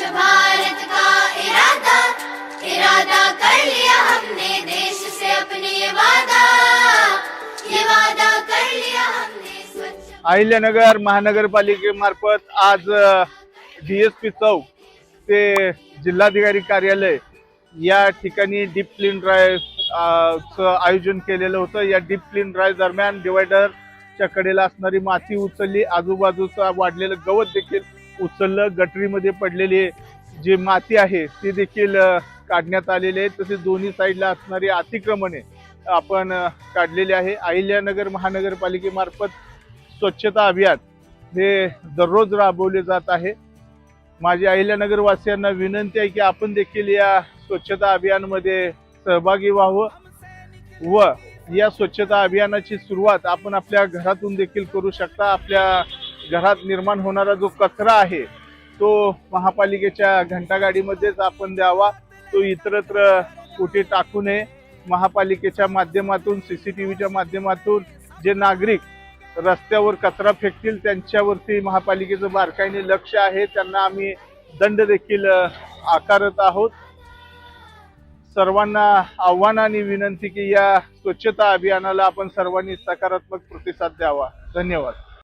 स्वच्छ भारत का इरादा? इरादा कर लिया हमने देश से अपने ये वादा। ये वादा कर लिया हमने स्वच्छ अहिल्यानगर महानगरपालिकेमार्फत आज डीएसपी चौक ते जिल्हाधिकारी कार्यालय या ठिकाणी डीप क्लीन ड्राईव्ह आयोजन केलेलं होतं. या डीप क्लीन ड्राईव्ह दरम्यान डिवायडरच्या कडेला असणारी माती उचलली. आजूबाजूचा वाढलेलं गवत देखील उचललं गटरीमध्ये पडलेली जी माती आहे ती देखील काढण्यात आलेली आहे. तसेच दोन्ही साईडला असणारी अतिक्रमणे आपण काढलेली आहे. अहिल्यानगर महानगरपालिकेमार्फत स्वच्छता अभियान हे दररोज राबवले जात आहे. माझी अहिल्यानगरवासियांना विनंती आहे की आपण देखील या स्वच्छता अभियानमध्ये सहभागी व्हावं व या स्वच्छता अभियानाची सुरुवात आपण आपल्या घरातून देखील करू शकता. आपल्या घरात निर्माण होणारा जो कचरा आहे तो महापालिकेच्या घंटागाडीमध्येच आपण द्यावा. तो इतरत्र कुठे टाकू नये. महापालिकेच्या माध्यमातून सी सी टी व्हीच्या माध्यमातून जे नागरिक रस्त्यावर कचरा फेकतील त्यांच्यावरती महापालिकेचं बारकाईने लक्ष आहे. त्यांना आम्ही दंड देखील आकारत आहोत. सर्वांना आव्हानाने विनंती की या स्वच्छता अभियानाला आपण सर्वांनी सकारात्मक प्रतिसाद द्यावा. धन्यवाद.